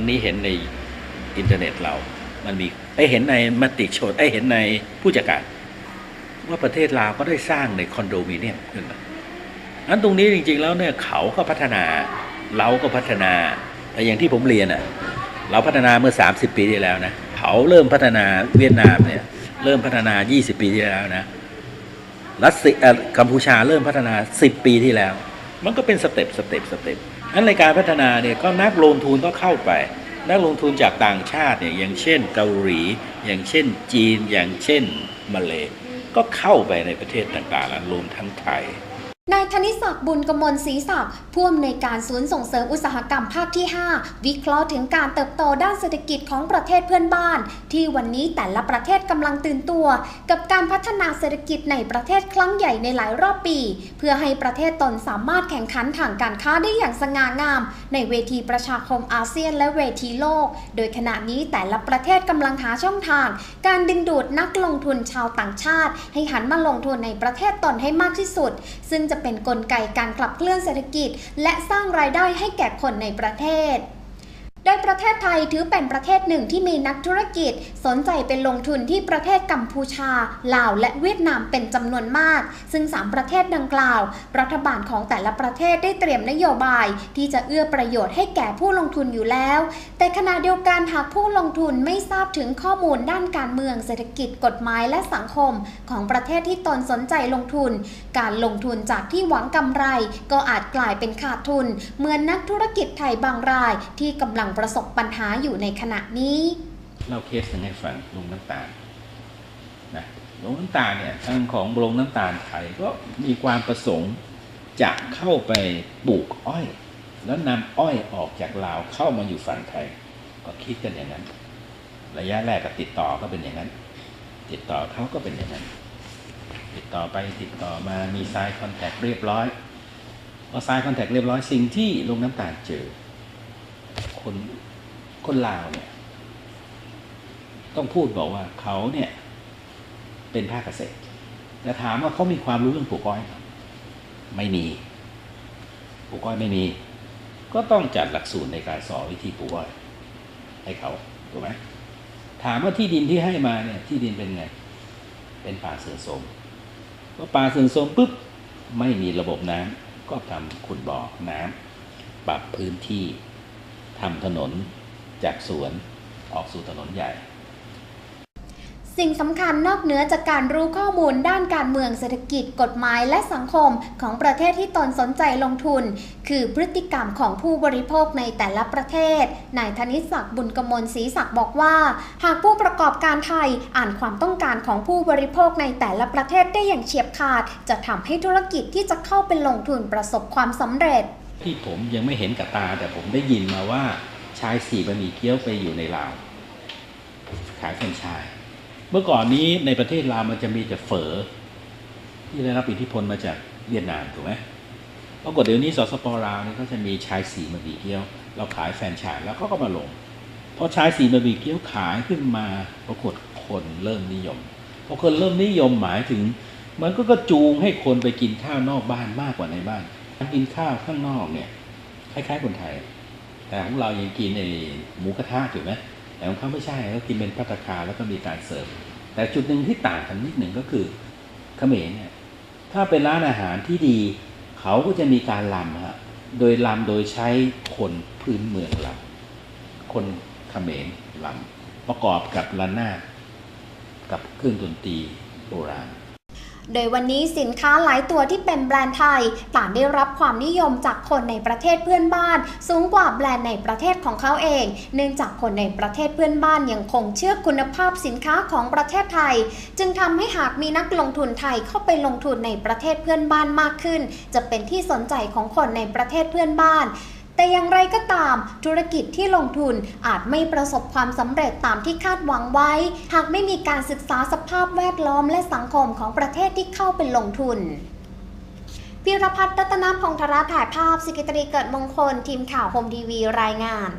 วันนี้เห็นในอินเทอร์เน็ตเรา มันมีไอเห็นในมติชนไอเห็นในผู้จัดการว่าประเทศลาวก็ได้สร้างในคอนโดมิเนียมขึ้นมาอันตรงนี้จริง ๆ แล้วเนี่ยเขาก็พัฒนาเราก็พัฒนาแต่อย่างที่ผมเรียนอะเราพัฒนาเมื่อ 30 ปีที่แล้วนะเขาเริ่มพัฒนาเวียดนามเนี่ยเริ่มพัฒนา 20 ปีที่แล้วนะรัสเซียกัมพูชาเริ่มพัฒนา 10 ปีที่แล้ว มันก็เป็นสเต็ปสเต็ปสเต็ป นั้นในการพัฒนาเนี่ยก็นักลงทุนก็เข้าไป นักลงทุนจากต่างชาติเนี่ยอย่างเช่นเกาหลี อย่างเช่นจีน อย่างเช่นมาเลก็เข้าไปในประเทศต่างๆลรวมทั้งไทย นายธนิศักดิ์บุญกมลศรีศักดิ์ผู้อำนวยการศูนย์ส่งเสริมอุตสาหกรรมภาคที่ 5 วิเคราะห์ถึงการเติบโตด้านเศรษฐกิจของประเทศเพื่อนบ้าน ที่วันนี้แต่ละประเทศกำลังตื่นตัว กับการพัฒนาเศรษฐกิจในประเทศครั้งใหญ่ในหลายรอบปี เพื่อให้ประเทศตนสามารถแข่งขันทางการค้าได้อย่างสง่างาม ในเวทีประชาคมอาเซียนและเวทีโลก โดยขณะนี้แต่ละประเทศกำลังหาช่องทาง การดึงดูดนักลงทุนชาวต่างชาติ ให้หันมาลงทุนในประเทศตนให้มากที่สุด ซึ่งจะเป็นนกลไกการขับเคลื่อนเศรษฐกิจ และสร้างรายได้ให้แก่คนในประเทศ โดยประเทศไทยถือเป็นประเทศหนึ่งที่มีนักธุรกิจ สนใจเป็นลงทุนที่ประเทศกัมพูชา ลาว และเวียดนามเป็นจำนวนมาก ซึ่ง 3 ประเทศดังกล่าว รัฐบาลของแต่ละประเทศได้เตรียมนโยบาย ที่จะเอื้อประโยชน์ให้แก่ผู้ลงทุนอยู่แล้ว แต่ขณะเดียวกันหากผู้ลงทุนไม่ทราบถึงข้อมูลด้านการเมืองเศรษฐกิจกฎหมายและสังคม ของประเทศที่ตนสนใจลงทุน การลงทุนจากที่หวังกำไร ก็อาจกลายเป็นขาดทุน เหมือนนักธุรกิจไทยบางรายที่กำลังประสบปัญหาอยู่ในขณะนี้ เล่าเคสหนึ่งให้ฟังลงน้ำตาลนะลงน้ำตาลเนี่ยทางของโรงน้ำตาลไทยก็มีความประสงค์จะเข้าไปปลูกอ้อย แล้วนำอ้อยออกจากลาวเข้ามาอยู่ฝั่งไทย ก็คิดกันอย่างนั้น ระยะแรกก็ติดต่อก็เป็นอย่างนั้น ติดต่อเขาก็เป็นอย่างนั้น ติดต่อไปติดต่อมามีไซน์คอนแทคเรียบร้อยพอไซน์คอนแทคเรียบร้อยสิ่งที่ลงน้ำตาลเจอ คนคนลาวเนี่ย ต้องพูดบอกว่าเขาเนี่ย เป็นภาคเกษตรแต่ถามว่าเขามีความรู้เรื่องปลูกอ้อยไหมไม่มีปลูกอ้อยไม่มี ก็ต้องจัดหลักสูตรในการสอนวิธีปลูกอ้อย ให้เขาถูกไหมถามว่าที่ดินที่ให้มาเนี่ย ที่ดินเป็นไง เป็นป่าเสื่อมโสมพอป่าเสื่อมโสมปุ๊บไม่มีระบบน้ำก็ทำขุดบ่อน้ำปรับพื้นที่ ทำถนนจากสวนออกสู่ถนนใหญ่ สิ่งสำคัญนอกเหนือจากการรู้ข้อมูลด้านการเมืองเศรษฐกิจกฎหมายและสังคมของประเทศที่ตนสนใจลงทุน คือพฤติกรรมของผู้บริโภคในแต่ละประเทศนายธนิศักดิ์บุญกมลศรีศักดิ์บอกว่า หากผู้ประกอบการไทยอ่านความต้องการของผู้บริโภคในแต่ละประเทศได้อย่างเฉียบขาด จะทำให้ธุรกิจที่จะเข้าไปลงทุนประสบความสำเร็จ ที่ผมยังไม่เห็นกับตา แต่ผมได้ยินมาว่าชายสี่บะหมี่เกี๊ยวไปอยู่ในลาวขายแฟรนไชส์เมื่อก่อนนี้ในประเทศลาวมันจะมีแต่เฝอที่ได้รับอิทธิพลมาจากเวียดนามถูกไหมปรากฏเดี๋ยวนี้สสปลาวนี่เขาจะมีชายสี่บะหมี่เกี๊ยว เราขายแฟรนไชส์แล้วเขาก็มาลงพอชายสี่บะหมี่เกี๊ยวขายขึ้นมาปรากฏคนเริ่มนิยมพอคนเริ่มนิยมหมายถึง มันก็กระจูงให้คนไปกินข้าวนอกบ้านมากกว่าในบ้าน การกินข้าวข้างนอกเนี่ยคล้ายๆคนไทย แต่ของเรายังกินไอ้หมูกระทะถูกไหมแต่ของเขาไม่ใช่เขากินเป็นพัตคารแล้วก็มีการเสิร์ฟแต่จุดหนึ่งที่ต่างกันนิดหนึ่งก็คือเขมรเนี่ยถ้าเป็นร้านอาหารที่ดี เขาก็จะมีการลำฮะโดยลำโดยใช้คนพื้นเมืองลำคนเขมรลำประกอบกับระนาดกับเครื่องดนตรีโบราณ โดยวันนี้สินค้าหลายตัวที่เป็นแบรนด์ไทย ต่างได้รับความนิยมจากคนในประเทศเพื่อนบ้าน สูงกว่าแบรนด์ในประเทศของเขาเอง เนื่องจากคนในประเทศเพื่อนบ้านยังคงเชื่อคุณภาพสินค้าของประเทศไทย จึงทำให้หากมีนักลงทุนไทยเข้าไปลงทุนในประเทศเพื่อนบ้านมากขึ้น จะเป็นที่สนใจของคนในประเทศเพื่อนบ้าน แต่อย่างไรก็ตาม ธุรกิจที่ลงทุนอาจไม่ประสบความสำเร็จตามที่คาดหวังไว้ หากไม่มีการศึกษาสภาพแวดล้อมและสังคมของประเทศที่เข้าไปลงทุนพิรพัฒน์รัตนพงษ์ธราถ่ายภาพสิกิตรีเกิดมงคล ทีมข่าวโฮมทีวีรายงาน